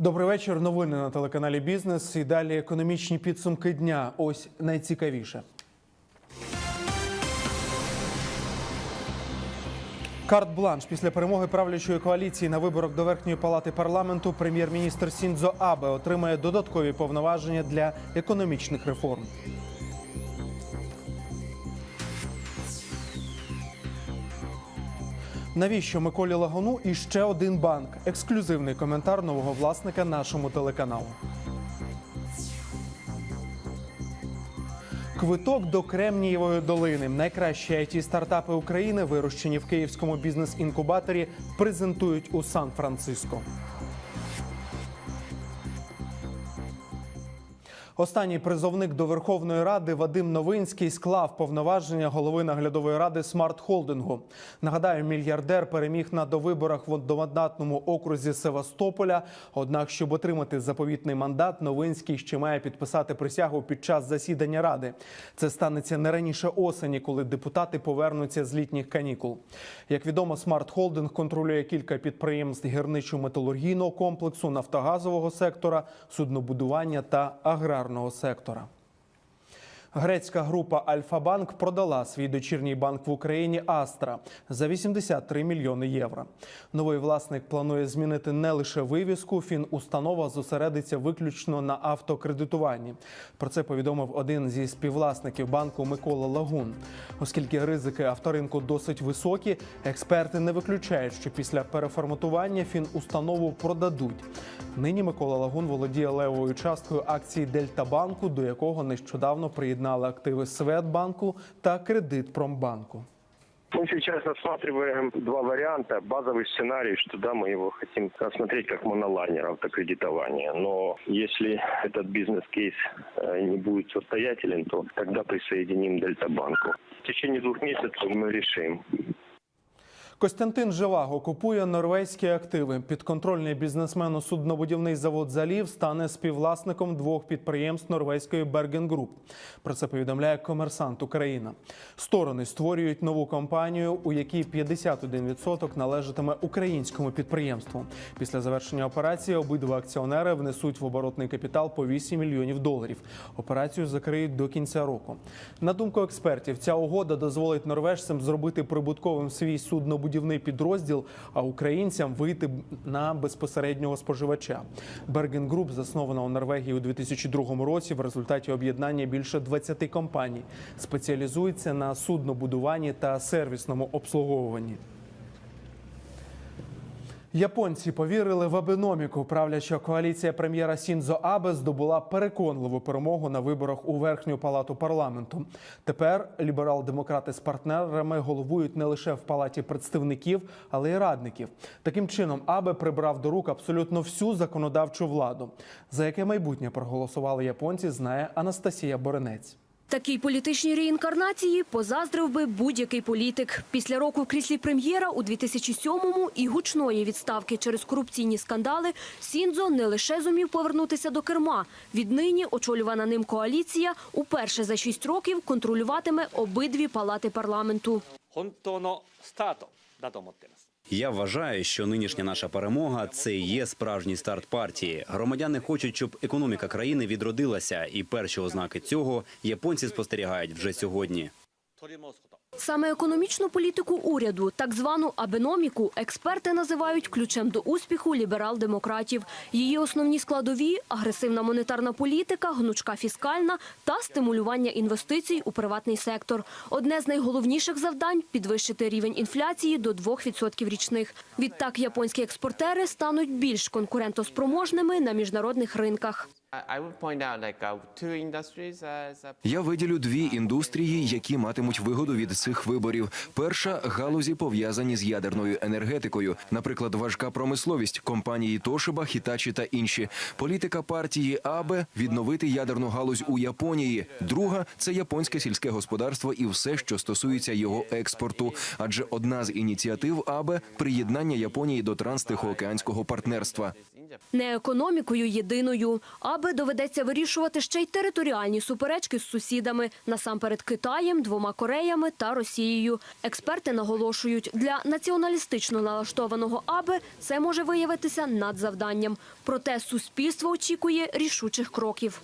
Добрий вечір. Новини на телеканалі Бізнес. І далі економічні підсумки дня. Ось найцікавіше. Карт-бланш після перемоги правлячої коаліції на виборах до верхньої палати парламенту. Прем'єр-міністр Сіндзо Абе отримає додаткові повноваження для економічних реформ. Навіщо Миколі Лагону і ще один банк? Ексклюзивний коментар нового власника нашому телеканалу. Квиток до Кремнієвої долини. Найкращі it стартапи України, вирощені в київському бізнес-інкубаторі, презентують у Сан-Франциско. Останній призовник до Верховної Ради Вадим Новинський склав повноваження голови наглядової ради Смарт Холдингу. Нагадаю, мільярдер переміг на довиборах в одномандатному окрузі Севастополя. Однак, щоб отримати заповітний мандат, Новинський ще має підписати присягу під час засідання ради. Це станеться не раніше осені, коли депутати повернуться з літніх канікул. Як відомо, Смарт Холдинг контролює кілька підприємств гірничо-металургійного комплексу, нафтогазового сектора, суднобудування та аграрного сектора. Грецька група Альфа-Банк продала свій дочірній банк в Україні Астра за 83 мільйони євро. Новий власник планує змінити не лише вивіску. Фінустанова зосередиться виключно на автокредитуванні. Про це повідомив один зі співвласників банку Микола Лагун. Оскільки ризики авторинку досить високі, експерти не виключають, що після переформатування фінустанову продадуть. Нині Микола Лагун володіє левою часткою акцій Дельтабанку, до якого нещодавно приєднали активи Светбанку та Кредитпромбанку. Мы сейчас рассматриваем два варианта. Базовый сценарий, что да, мы его хотим рассмотреть как монолайнер автокредитования. Но если этот бизнес-кейс э, не будет состоятелен, то тогда присоединим Дельтабанку. В течение двух месяцев мы решим, Костянтин Живаго купує норвезькі активи. Підконтрольний бізнесмену суднобудівний завод Залів стане співвласником двох підприємств норвезької Берген Груп. Про це повідомляє комерсант Україна. Сторони створюють нову компанію, у якій 51% належатиме українському підприємству. Після завершення операції обидва акціонери внесуть в оборотний капітал по 8 мільйонів доларів. Операцію закриють до кінця року. На думку експертів, ця угода дозволить норвежцям зробити прибутковим свій суднобудівний підрозділ, а українцям вийти на безпосереднього споживача. Берген Груп заснована у Норвегії у 2002 році. В результаті об'єднання більше 20 компаній спеціалізується на суднобудуванні та сервісному обслуговуванні. Японці повірили в абеноміку. Правляча коаліція прем'єра Сінзо Абе здобула переконливу перемогу на виборах у верхню палату парламенту. Тепер ліберал-демократи з партнерами головують не лише в палаті представників, але й радників. Таким чином, Абе прибрав до рук абсолютно всю законодавчу владу. За яке майбутнє проголосували японці, знає Анастасія Боренець. Такій політичній реінкарнації позаздрив би будь-який політик. Після року в кріслі прем'єра у 2007-му і гучної відставки через корупційні скандали Сіндзо не лише зумів повернутися до керма. Віднині очолювана ним коаліція уперше за шість років контролюватиме обидві палати парламенту. 本当のスタートだと思っています。 Я вважаю, що нинішня наша перемога це є справжній старт партії. Громадяни хочуть, щоб економіка країни відродилася, і перші ознаки цього японці спостерігають вже сьогодні. Саме економічну політику уряду, так звану абеноміку, експерти називають ключем до успіху ліберал-демократів. Її основні складові агресивна монетарна політика, гнучка фіскальна та стимулювання інвестицій у приватний сектор. Одне з найголовніших завдань підвищити рівень інфляції до 2% річних. Відтак японські експортери стануть більш конкурентоспроможними на міжнародних ринках. I I would point out like uh, two industries as a Я виділю дві індустрії, які матимуть вигоду від цих виборів. Перша галузі пов'язані з ядерною енергетикою, наприклад, важка промисловість компанії Тошиба, Хітачі та інші. Політика партії Абе відновити ядерну галузь у Японії. Друга це японське сільське господарство і все, що стосується його експорту. Адже одна з ініціатив Абе приєднання Японії до транстихоокеанського партнерства. Не економікою єдиною, аби доведеться вирішувати ще й територіальні суперечки з сусідами, насамперед Китаєм, двома Кореями та Росією. Експерти наголошують, для націоналістично налаштованого аби це може виявитися надзавданням. Проте суспільство очікує рішучих кроків.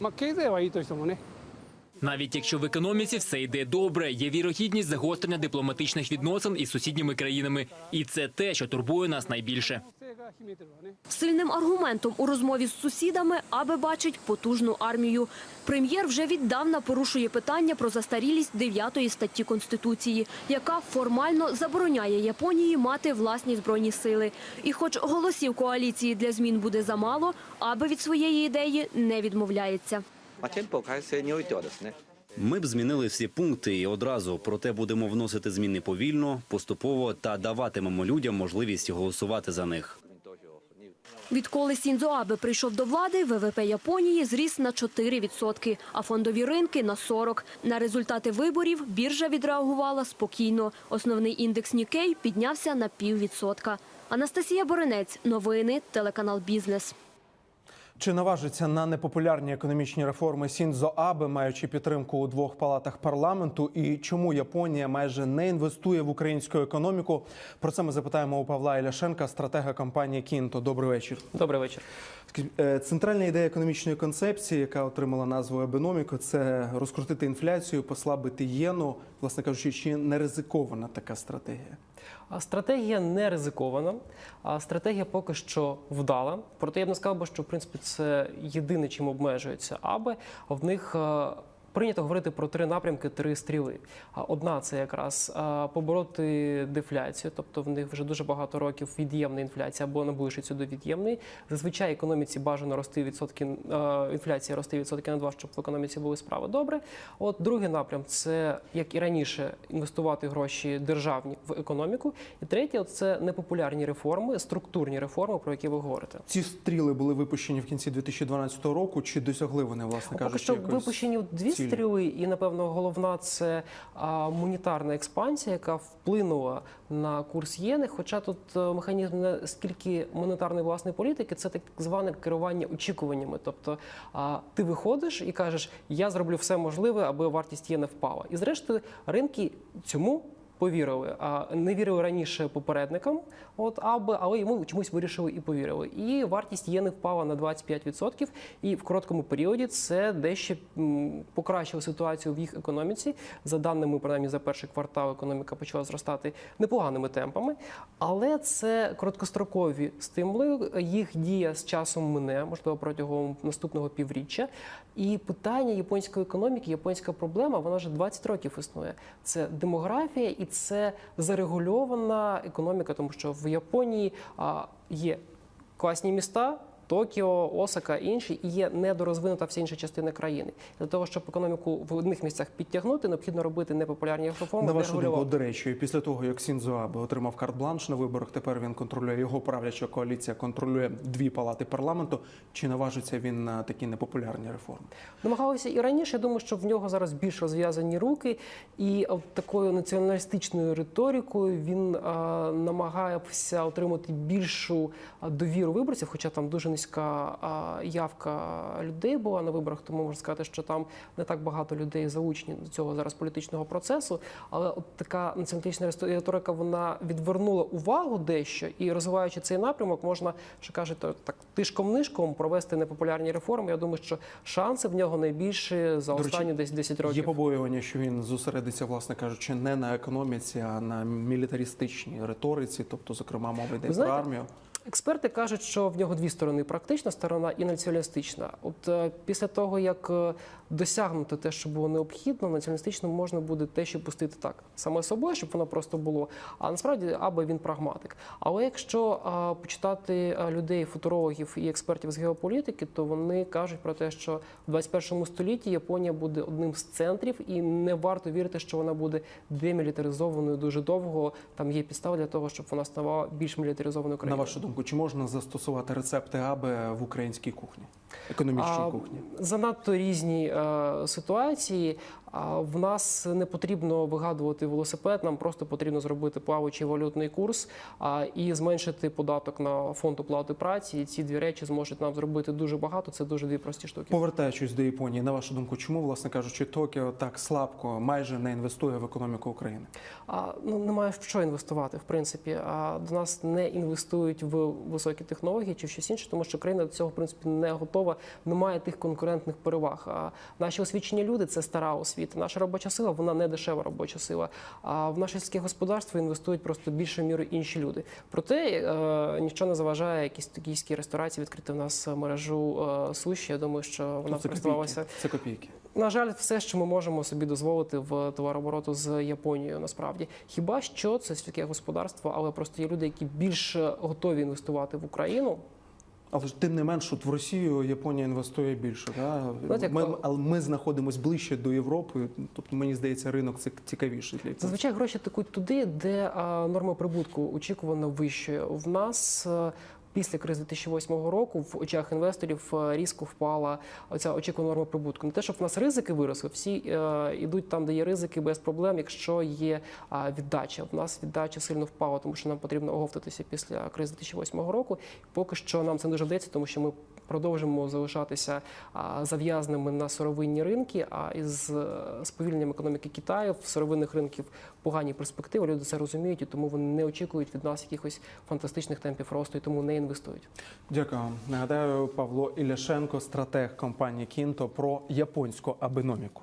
Навіть якщо в економіці все йде добре, є вірогідність загострення дипломатичних відносин із сусідніми країнами, і це те, що турбує нас найбільше. Сильним аргументом у розмові з сусідами, аби бачить потужну армію. Прем'єр вже віддавна порушує питання про застарілість 9 статті конституції, яка формально забороняє Японії мати власні збройні сили. І, хоч голосів коаліції для змін буде замало, аби від своєї ідеї не відмовляється. まあ、憲法改正においてはですね Ми б змінили всі пункти і одразу, проте будемо вносити зміни повільно, поступово та даватимемо людям можливість голосувати за них. Відколи Сінзо Абе прийшов до влади, ВВП Японії зріс на 4%, а фондові ринки – на 40%. На результати виборів біржа відреагувала спокійно. Основний індекс Нікей піднявся на піввідсотка. Анастасія Боренець. Новини. Телеканал «Бізнес». Чи наважиться на непопулярні економічні реформи Сінзо Абе, маючи підтримку у двох палатах парламенту, і чому Японія майже не інвестує в українську економіку? Про це ми запитаємо у Павла Іляшенка, стратега компанії Кінто. Добрий вечір. Добрий вечір. Е, Центральна ідея економічної концепції, яка отримала назву Абеноміко, це розкрутити інфляцію, послабити єну. Власне кажучи, чи не ризикована така стратегія? Стратегія не ризикована, а стратегія поки що вдала. Проте я б не сказав що в принципі це єдине, чим обмежується аби в них. Прийнято говорити про три напрямки, три стріли. Одна це якраз побороти дефляцію, тобто в них вже дуже багато років від'ємна інфляція або наближується до від'ємної. Зазвичай економіці бажано рости відсотки інфляція рости відсотки на два, щоб в економіці були справи добре. От другий напрям це як і раніше інвестувати гроші державні в економіку. І третє це непопулярні реформи, структурні реформи, про які ви говорите. Ці стріли були випущені в кінці 2012 року. Чи досягли вони, власне кажучи, що випущені дві цілі? стріли, і напевно головна це монетарна експансія, яка вплинула на курс єни. Хоча тут е, механізм не скільки монетарної власної політики, це так зване керування очікуваннями. Тобто ти виходиш і кажеш, я зроблю все можливе, аби вартість єни впала. І зрештою ринки цьому. Повірили, а не вірили раніше попередникам, от аби, але йому чомусь вирішили і повірили. І вартість єни впала на 25%, і в короткому періоді це дещо покращило ситуацію в їх економіці. За даними, принаймні, за перший квартал економіка почала зростати непоганими темпами. Але це короткострокові стимули. Їх дія з часом мине, можливо, протягом наступного півріччя. І питання японської економіки, японська проблема, вона вже 20 років існує. Це демографія і це зарегульована економіка, тому що в Японії є класні міста. Токіо, Осака, інші і є недорозвинута вся інша частина країни. Для того, щоб економіку в одних місцях підтягнути, необхідно робити непопулярні реформи. На вашу думку, до речі, після того як Сінзо Абе отримав карт-бланш на виборах, тепер він контролює його правляча коаліція, контролює дві палати парламенту. Чи наважиться він на такі непопулярні реформи? Намагалися і раніше. Я думаю, що в нього зараз більш розв'язані руки, і такою націоналістичною риторикою він а, намагався отримати більшу довіру виборців, хоча там дуже низька явка людей була на виборах, тому можна сказати, що там не так багато людей залучені до цього зараз політичного процесу. Але от така націоналістична риторика вона відвернула увагу дещо, і розвиваючи цей напрямок, можна що кажуть, так тишком нишком провести непопулярні реформи. Я думаю, що шанси в нього найбільші за останні десь 10 років. Є побоювання, що він зосередиться, власне кажучи, не на економіці, а на мілітаристичній риториці, тобто, зокрема, мова йде про армію. Експерти кажуть, що в нього дві сторони: практична сторона і націоналістична. От е, після того, як е, досягнути те, що було необхідно, націоналістично можна буде те, що пустити так саме собою, щоб воно просто було. А насправді аби він прагматик. Але якщо е, почитати людей, футурологів і експертів з геополітики, то вони кажуть про те, що в 21 столітті Японія буде одним з центрів, і не варто вірити, що вона буде демілітаризованою дуже довго. Там є підстави для того, щоб вона ставала більш мілітаризованою На країною. вашу думку, чи можна застосувати рецепти АБ в українській кухні, економічній А, кухні? Занадто різні е, ситуації. В нас не потрібно вигадувати велосипед, нам просто потрібно зробити плаваючий валютний курс і зменшити податок на фонд оплати праці. І ці дві речі зможуть нам зробити дуже багато. Це дуже дві прості штуки. Повертаючись до Японії, на вашу думку, чому, власне кажучи, Токіо так слабко майже не інвестує в економіку України? А ну немає в що інвестувати, в принципі. А до нас не інвестують в високі технології чи в щось інше, тому що країна до цього в принципі не готова, немає тих конкурентних переваг. А наші освічені люди це стара освіта. Наша робоча сила вона не дешева робоча сила. А в наше сільське господарство інвестують просто більшою мірою інші люди. Проте е, нічого не заважає якісь токійські ресторації відкрити в нас мережу е, суші. Я думаю, що вона це користувалася копійки. Це копійки. на жаль, все, що ми можемо собі дозволити в товарообороту з Японією, насправді хіба що це сільське господарство, але просто є люди, які більш готові інвестувати в Україну. Але ж тим не менш, от в Росію Японія інвестує більше. Да? От як Ми, то- але ми знаходимося ближче до Європи. Тобто, мені здається, ринок це цікавіший для цього. Зазвичай гроші текуть туди, де а, норма прибутку очікувано вищою. В нас е, після кризи 2008 року в очах інвесторів е, різко впала оця очікувана норма прибутку. Не те, щоб в нас ризики виросли, всі е, йдуть там, де є ризики, без проблем, якщо є а, віддача. В нас віддача сильно впала, тому що нам потрібно оговтатися після кризи 2008 року. Поки що нам це не дуже вдається, тому що ми продовжимо залишатися зав'язними на сировинні ринки. А із е, сповільненням економіки Китаю в сировинних ринків погані перспективи. Люди це розуміють, і тому вони не очікують від нас якихось фантастичних темпів росту, і тому не інвестують. Дякую. Нагадаю, Павло Іляшенко, стратег компанії Кінто, про японську абиноміку.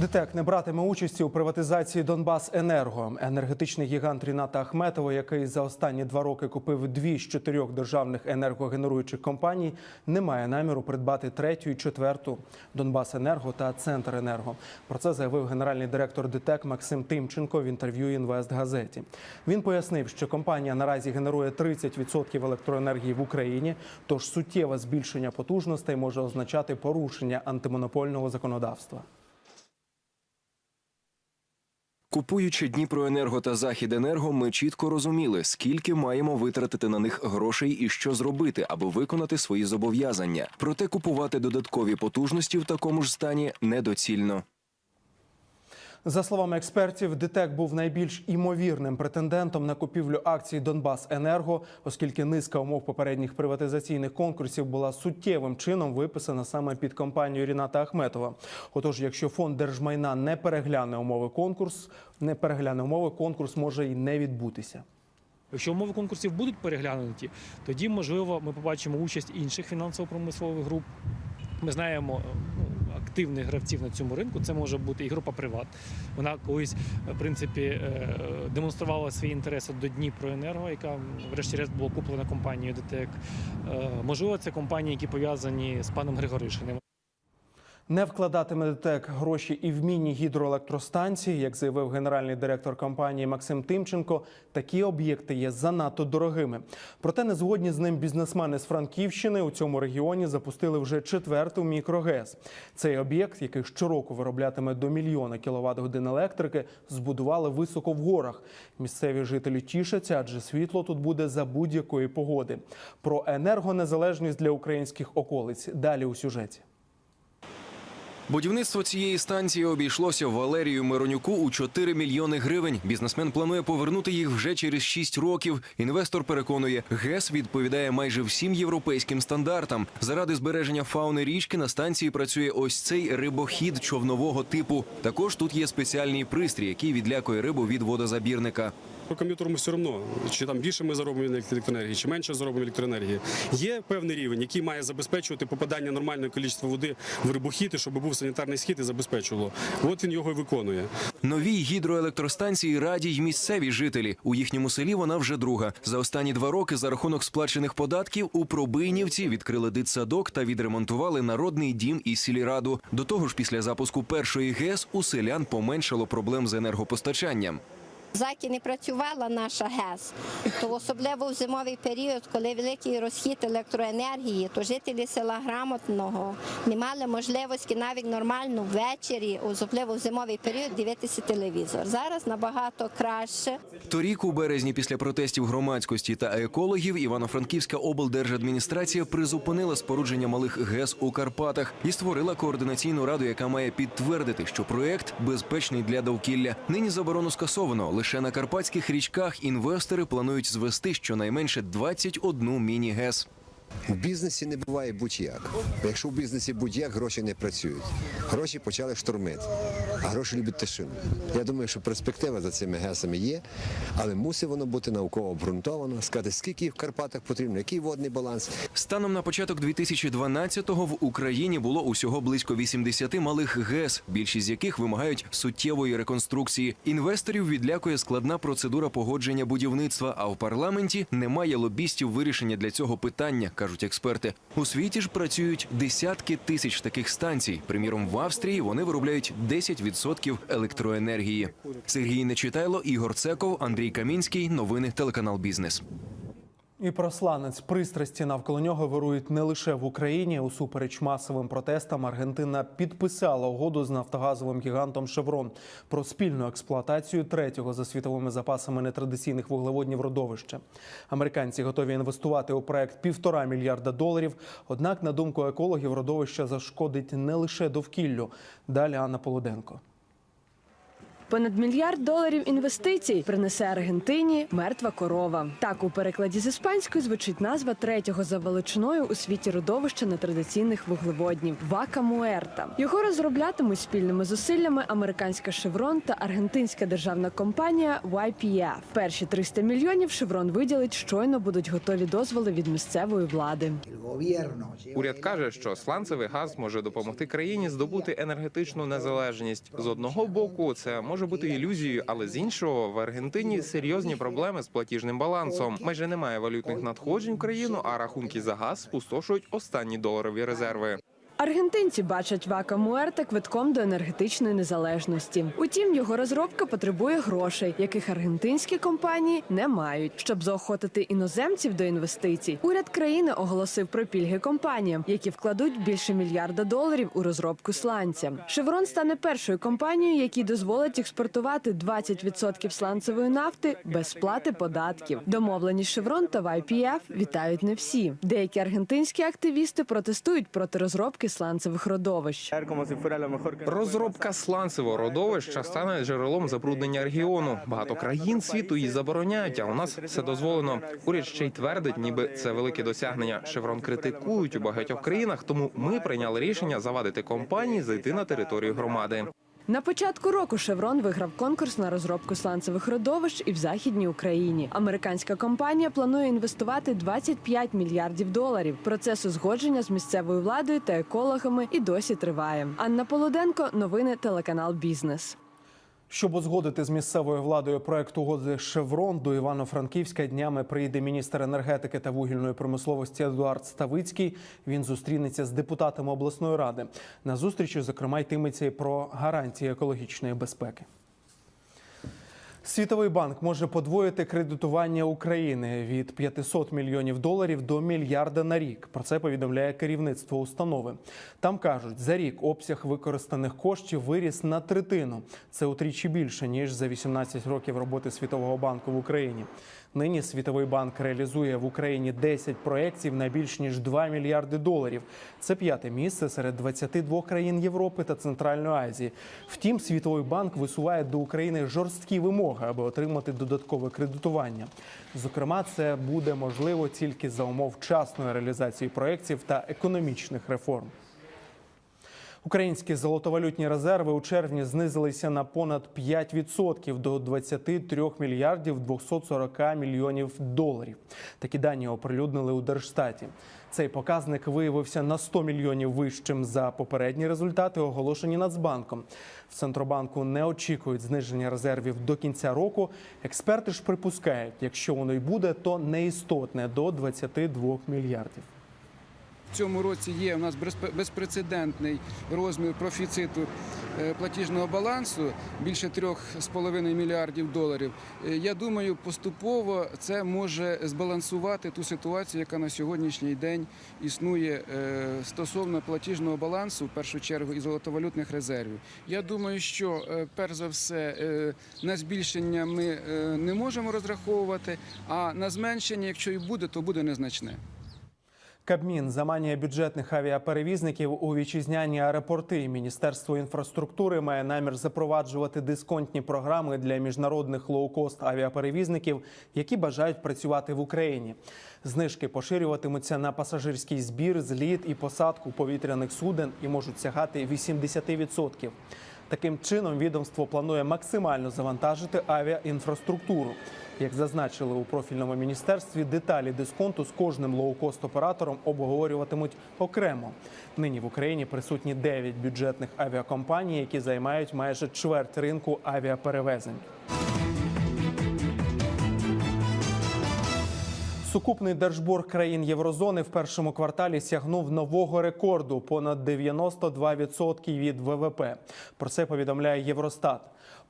ДТЕК не братиме участі у приватизації Донбас Енерго. Енергетичний гігант Ріната Ахметова, який за останні два роки купив дві з чотирьох державних енергогенеруючих компаній, не має наміру придбати третю і четверту Донбас Енерго та Центр Енерго. Про це заявив генеральний директор ДТЕК Максим Тимченко в інтерв'ю Інвестгазеті. Він пояснив, що компанія наразі генерує 30% електроенергії в Україні, тож суттєве збільшення потужностей може означати порушення антимонопольного законодавства. Купуючи Дніпроенерго та Західенерго, ми чітко розуміли, скільки маємо витратити на них грошей і що зробити, аби виконати свої зобов'язання. Проте купувати додаткові потужності в такому ж стані недоцільно. За словами експертів, ДТЕК був найбільш імовірним претендентом на купівлю акцій Донбас Енерго, оскільки низка умов попередніх приватизаційних конкурсів була суттєвим чином виписана саме під компанію Ріната Ахметова. Отож, якщо фонд держмайна не перегляне умови конкурс, не перегляне умови, конкурс може і не відбутися. Якщо умови конкурсів будуть переглянуті, тоді можливо ми побачимо участь інших фінансово-промислових груп. Ми знаємо ну, активних гравців на цьому ринку. Це може бути і група Приват. Вона колись, в принципі, е, демонструвала свої інтереси до Дніпроенерго, яка врешті-решт була куплена компанією ДТЕК. Е, Можливо, це компанії, які пов'язані з паном Григоришиним. Не вкладатиме ДТЕК гроші і в міні-гідроелектростанції, як заявив генеральний директор компанії Максим Тимченко. Такі об'єкти є занадто дорогими. Проте не згодні з ним бізнесмени з Франківщини у цьому регіоні запустили вже четверту мікрогес. Цей об'єкт, який щороку вироблятиме до мільйона кіловат годин електрики, збудували високо в горах. Місцеві жителі тішаться, адже світло тут буде за будь-якої погоди. Про енергонезалежність для українських околиць далі у сюжеті. Будівництво цієї станції обійшлося Валерію Миронюку у 4 мільйони гривень. Бізнесмен планує повернути їх вже через 6 років. Інвестор переконує, ГЕС відповідає майже всім європейським стандартам. Заради збереження фауни річки на станції працює ось цей рибохід човнового типу. Також тут є спеціальний пристрій, який відлякує рибу від водозабірника. По комп'ютеру ми все одно, чи там більше ми заробимо електроенергії, чи менше заробимо електроенергії. Є певний рівень, який має забезпечувати попадання нормальної кількості води в рибохід, щоб був санітарний схід і забезпечувало. От він його і виконує. Новій гідроелектростанції раді й місцеві жителі. У їхньому селі вона вже друга. За останні два роки за рахунок сплачених податків у Пробийнівці відкрили дитсадок та відремонтували народний дім і сільраду. До того ж, після запуску першої ГЕС у селян поменшало проблем з енергопостачанням. Заки не працювала наша ГЕС, то особливо в зимовий період, коли великий розхід електроенергії, то жителі села Грамотного не мали можливості навіть нормально ввечері, особливо в зимовий період, дивитися телевізор. Зараз набагато краще. Торік, у березні, після протестів громадськості та екологів, Івано-Франківська облдержадміністрація призупинила спорудження малих ГЕС у Карпатах і створила координаційну раду, яка має підтвердити, що проект безпечний для довкілля. Нині заборону скасовано. Лише на карпатських річках інвестори планують звести щонайменше 21 міні-ГЕС. У бізнесі не буває будь-як. Якщо в бізнесі будь-як, гроші не працюють. Гроші почали штормити, а гроші люблять тишину. Я думаю, що перспектива за цими гесами є, але мусить воно бути науково обґрунтовано, сказати, скільки в Карпатах потрібно, який водний баланс. Станом на початок 2012-го в Україні було усього близько 80 малих ГЕС, більшість з яких вимагають суттєвої реконструкції. Інвесторів відлякує складна процедура погодження будівництва. А в парламенті немає лобістів вирішення для цього питання, кажуть експерти. У світі ж працюють десятки тисяч таких станцій. Приміром, в Австрії вони виробляють 10% електроенергії. Сергій Нечитайло, Ігор Цеков, Андрій Камінський. Новини телеканал Бізнес. І просланець пристрасті навколо нього вирують не лише в Україні. Усупереч масовим протестам Аргентина підписала угоду з нафтогазовим гігантом Шеврон про спільну експлуатацію третього за світовими запасами нетрадиційних вуглеводнів родовища. Американці готові інвестувати у проект півтора мільярда доларів. Однак, на думку екологів, родовище зашкодить не лише довкіллю. Далі Анна Полуденко. Понад мільярд доларів інвестицій принесе Аргентині мертва корова. Так у перекладі з іспанської звучить назва третього за величиною у світі родовища нетрадиційних вуглеводнів Вака Муерта. Його розроблятимуть спільними зусиллями американська Шеврон та аргентинська державна компанія YPF. Перші 300 мільйонів Шеврон виділить щойно будуть готові дозволи від місцевої влади. Уряд каже, що сланцевий газ може допомогти країні здобути енергетичну незалежність. З одного боку, це може бути ілюзією, але з іншого в Аргентині серйозні проблеми з платіжним балансом. Майже немає валютних надходжень в країну, а рахунки за газ спустошують останні доларові резерви. Аргентинці бачать Вака Муерта квитком до енергетичної незалежності. Утім, його розробка потребує грошей, яких аргентинські компанії не мають. Щоб заохотити іноземців до інвестицій, уряд країни оголосив про пільги компаніям, які вкладуть більше мільярда доларів у розробку сланця. Шеврон стане першою компанією, якій дозволить експортувати 20% сланцевої нафти без сплати податків. Домовленість Шеврон та YPF вітають не всі. Деякі аргентинські активісти протестують проти розробки сланцевих родовищ. Розробка сланцевого родовища стане джерелом забруднення регіону. Багато країн світу її забороняють, а у нас все дозволено. Уряд ще й твердить, ніби це велике досягнення. Шеврон критикують у багатьох країнах, тому ми прийняли рішення завадити компанії зайти на територію громади. На початку року Шеврон виграв конкурс на розробку сланцевих родовищ і в західній Україні. Американська компанія планує інвестувати 25 мільярдів доларів. Процес узгодження з місцевою владою та екологами і досі триває. Анна Полуденко, новини телеканал Бізнес. Щоб узгодити з місцевою владою проект угоди Шеврон до Івано-Франківська днями приїде міністр енергетики та вугільної промисловості Едуард Ставицький. Він зустрінеться з депутатами обласної ради. На зустрічі, зокрема, йтиметься і про гарантії екологічної безпеки. Світовий банк може подвоїти кредитування України від 500 мільйонів доларів до мільярда на рік. Про це повідомляє керівництво установи. Там кажуть, за рік обсяг використаних коштів виріс на третину. Це утричі більше ніж за 18 років роботи Світового банку в Україні. Нині Світовий банк реалізує в Україні 10 проєктів на більш ніж 2 мільярди доларів. Це п'яте місце серед 22 країн Європи та Центральної Азії. Втім, Світовий банк висуває до України жорсткі вимоги, аби отримати додаткове кредитування. Зокрема, це буде можливо тільки за умов вчасної реалізації проєктів та економічних реформ. Українські золотовалютні резерви у червні знизилися на понад 5% до 23 мільярдів 240 мільйонів доларів. Такі дані оприлюднили у Держстаті. Цей показник виявився на 100 мільйонів вищим за попередні результати, оголошені Нацбанком. В Центробанку не очікують зниження резервів до кінця року. Експерти ж припускають, якщо воно й буде, то неістотне до 22 мільярдів. Цьому році є у нас безпрецедентний розмір профіциту е, платіжного балансу більше 3,5 мільярдів доларів. Е, Я думаю, поступово це може збалансувати ту ситуацію, яка на сьогоднішній день існує е, стосовно платіжного балансу, в першу чергу, і золотовалютних резервів. Я думаю, що перш за все на збільшення ми не можемо розраховувати, а на зменшення, якщо і буде, то буде незначне. Кабмін заманює бюджетних авіаперевізників у вітчизняні аеропорти. Міністерство інфраструктури має намір запроваджувати дисконтні програми для міжнародних лоукост авіаперевізників, які бажають працювати в Україні. Знижки поширюватимуться на пасажирський збір, зліт і посадку повітряних суден і можуть сягати 80%. Таким чином відомство планує максимально завантажити авіаінфраструктуру. Як зазначили у профільному міністерстві, деталі дисконту з кожним лоукост-оператором обговорюватимуть окремо. Нині в Україні присутні 9 бюджетних авіакомпаній, які займають майже чверть ринку авіаперевезень. Сукупний держборг країн Єврозони в першому кварталі сягнув нового рекорду понад 92% від ВВП. Про це повідомляє Євростат.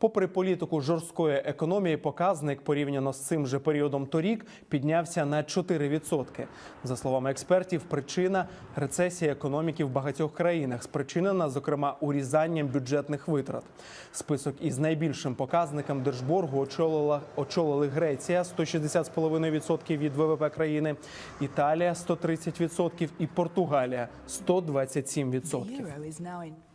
Попри політику жорсткої економії, показник порівняно з цим же періодом торік піднявся на 4%. За словами експертів, причина рецесія економіки в багатьох країнах, спричинена, зокрема, урізанням бюджетних витрат. Список із найбільшим показником держборгу очолила очолили Греція 160,5% від ВВП країни, Італія 130% і Португалія 127%.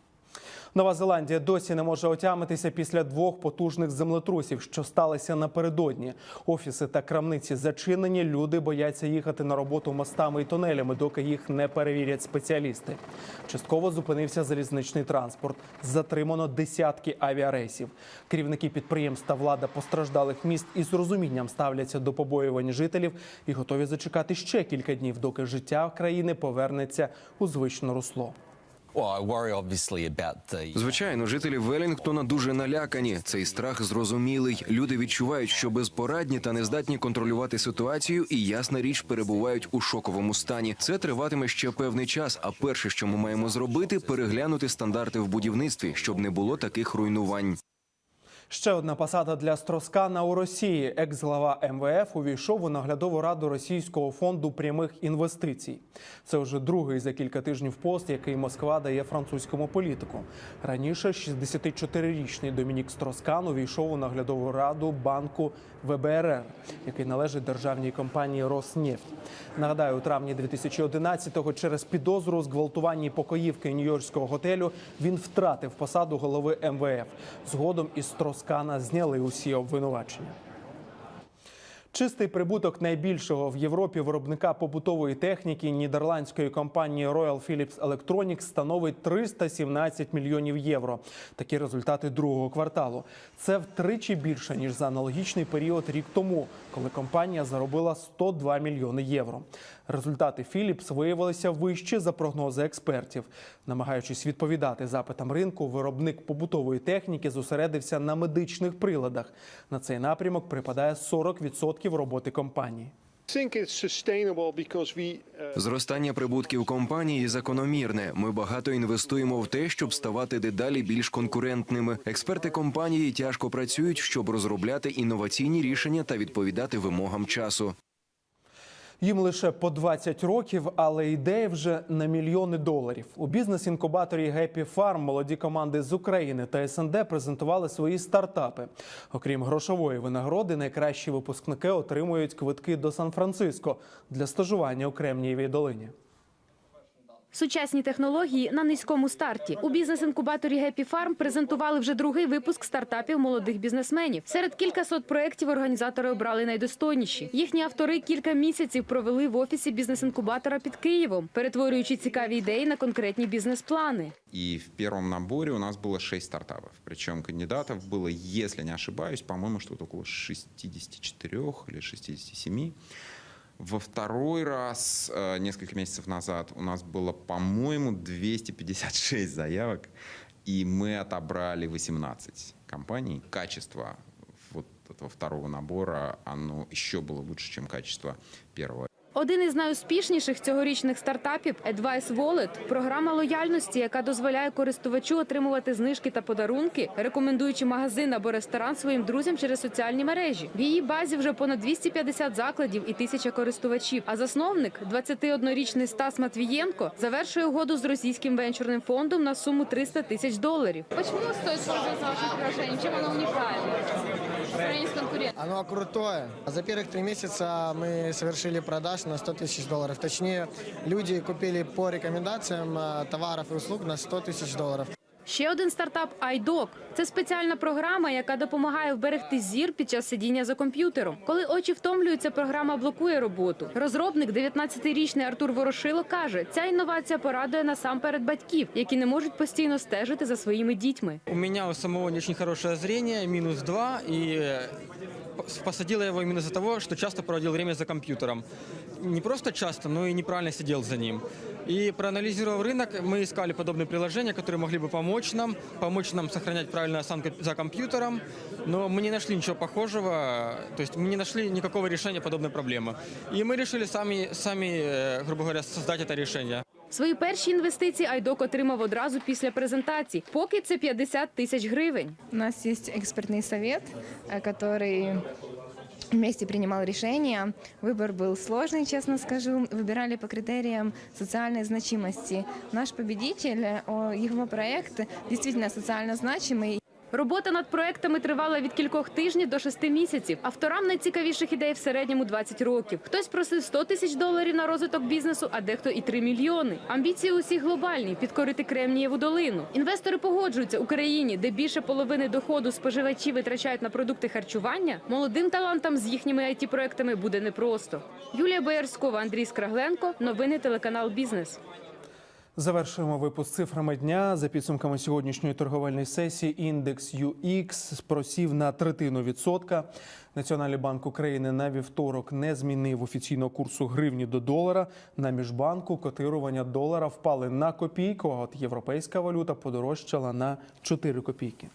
Нова Зеландія досі не може отямитися після двох потужних землетрусів, що сталися напередодні. Офіси та крамниці зачинені. Люди бояться їхати на роботу мостами і тунелями, доки їх не перевірять спеціалісти. Частково зупинився залізничний транспорт. Затримано десятки авіарейсів. Керівники підприємств та влада постраждалих міст із розумінням ставляться до побоювань жителів і готові зачекати ще кілька днів, доки життя країни повернеться у звичне русло. Звичайно, жителі Велінгтона дуже налякані. Цей страх зрозумілий. Люди відчувають, що безпорадні та не здатні контролювати ситуацію, і ясна річ перебувають у шоковому стані. Це триватиме ще певний час. А перше, що ми маємо зробити, переглянути стандарти в будівництві, щоб не було таких руйнувань. Ще одна посада для Строскана у Росії. Екс-глава МВФ увійшов у наглядову раду Російського фонду прямих інвестицій. Це вже другий за кілька тижнів пост, який Москва дає французькому політику. Раніше 64-річний Домінік Строскан увійшов у наглядову раду банку ВБРР, який належить державній компанії Роснефть. Нагадаю, у травні 2011-го через підозру зґвалтуванні покоївки Нью-Йоркського готелю він втратив посаду голови МВФ. Згодом із Строскана зняли усі обвинувачення. Чистий прибуток найбільшого в Європі виробника побутової техніки нідерландської компанії Royal Philips Electronics становить 317 мільйонів євро. Такі результати другого кварталу. Це втричі більше ніж за аналогічний період рік тому, коли компанія заробила 102 мільйони євро. Результати Філіпс виявилися вищі за прогнози експертів. Намагаючись відповідати запитам ринку, виробник побутової техніки зосередився на медичних приладах. На цей напрямок припадає 40% роботи компанії. Зростання прибутків компанії закономірне. Ми багато інвестуємо в те, щоб ставати дедалі більш конкурентними. Експерти компанії тяжко працюють, щоб розробляти інноваційні рішення та відповідати вимогам часу. Їм лише по 20 років, але ідея вже на мільйони доларів. У бізнес-інкубаторі Happy Farm молоді команди з України та СНД презентували свої стартапи. Окрім грошової винагороди, найкращі випускники отримують квитки до Сан-Франциско для стажування у Кремнієвій долині. Сучасні технології на низькому старті. У бізнес-інкубаторі Happy Farm презентували вже другий випуск стартапів молодих бізнесменів. Серед кількасот проєктів організатори обрали найдостойніші. Їхні автори кілька місяців провели в офісі бізнес-інкубатора під Києвом, перетворюючи цікаві ідеї на конкретні бізнес-плани. И в первом наборе у нас было 6 стартапов. Причем кандидатов было, если не ошибаюсь, по-моему, что-то около 64 или 67. Во второй раз, э, несколько месяцев назад, у нас было, по-моему, 256 заявок, и мы отобрали 18 компаний. Качество вот этого второго набора, оно еще было лучше, чем качество первого. Один із найуспішніших цьогорічних стартапів Advice Wallet – програма лояльності, яка дозволяє користувачу отримувати знижки та подарунки, рекомендуючи магазин або ресторан своїм друзям через соціальні мережі. В її базі вже понад 250 закладів і тисяча користувачів. А засновник, 21-річний Стас Матвієнко, завершує угоду з російським венчурним фондом на суму 300 тисяч доларів. Почему стоит пользоваться вашим приложением? Чем оно уникально? В сравнении с конкурентами. Оно крутое. За первых три месяца мы совершили продаж на 100 тысяч долларов. Точнее, люди купили по рекомендациям э, товаров и услуг на 100 тысяч долларов. Ще один стартап iDoc – це спеціальна програма, яка допомагає вберегти зір під час сидіння за комп'ютером. Коли очі втомлюються, програма блокує роботу. Розробник, 19-річний Артур Ворошило, каже, ця інновація порадує насамперед батьків, які не можуть постійно стежити за своїми дітьми. У меня у самого не очень хорошее зрение, минус 2, и э, посадила я его именно из-за того, что часто проводил время за компьютером. Не просто часто, но и неправильно сидел за ним. И проанализировав рынок, мы искали подобные приложения, которые могли бы помочь нам, помочь нам сохранять правильную осанку за компьютером, но мы не нашли ничего похожего, то есть мы не нашли никакого решения подобной проблемы. И мы решили сами, сами э, грубо говоря, создать это решение. Свої перші інвестиції Айдок отримав одразу після презентації. Поки це 50 тисяч гривень. У нас есть экспертный совет, э, который вместе принимал решения. Выбор был сложный, честно скажу. Выбирали по критериям социальной значимости. Наш победитель, э, его проект действительно социально значимый. Робота над проектами тривала від кількох тижнів до шести місяців. Авторам найцікавіших ідей в середньому 20 років. Хтось просив 100 тисяч доларів на розвиток бізнесу, а дехто і 3 мільйони. Амбіції усіх глобальні підкорити Кремнієву долину. Інвестори погоджуються Україні, де більше половини доходу споживачі витрачають на продукти харчування. Молодим талантам з їхніми it проектами буде непросто. Юлія Боярськова, Андрій Скрагленко. Новини телеканал Бізнес. Завершуємо випуск цифрами дня. За підсумками сьогоднішньої торговельної сесії індекс UX просів на третину відсотка. Національний банк України на вівторок не змінив офіційного курсу гривні до долара. На міжбанку котирування долара впали на копійку. А от європейська валюта подорожчала на 4 копійки.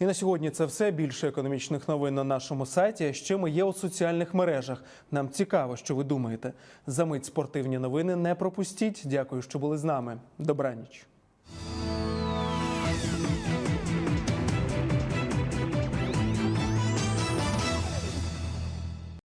І на сьогодні це все. Більше економічних новин на нашому сайті. Ще ми є у соціальних мережах. Нам цікаво, що ви думаєте. За мить спортивні новини не пропустіть. Дякую, що були з нами. Добраніч.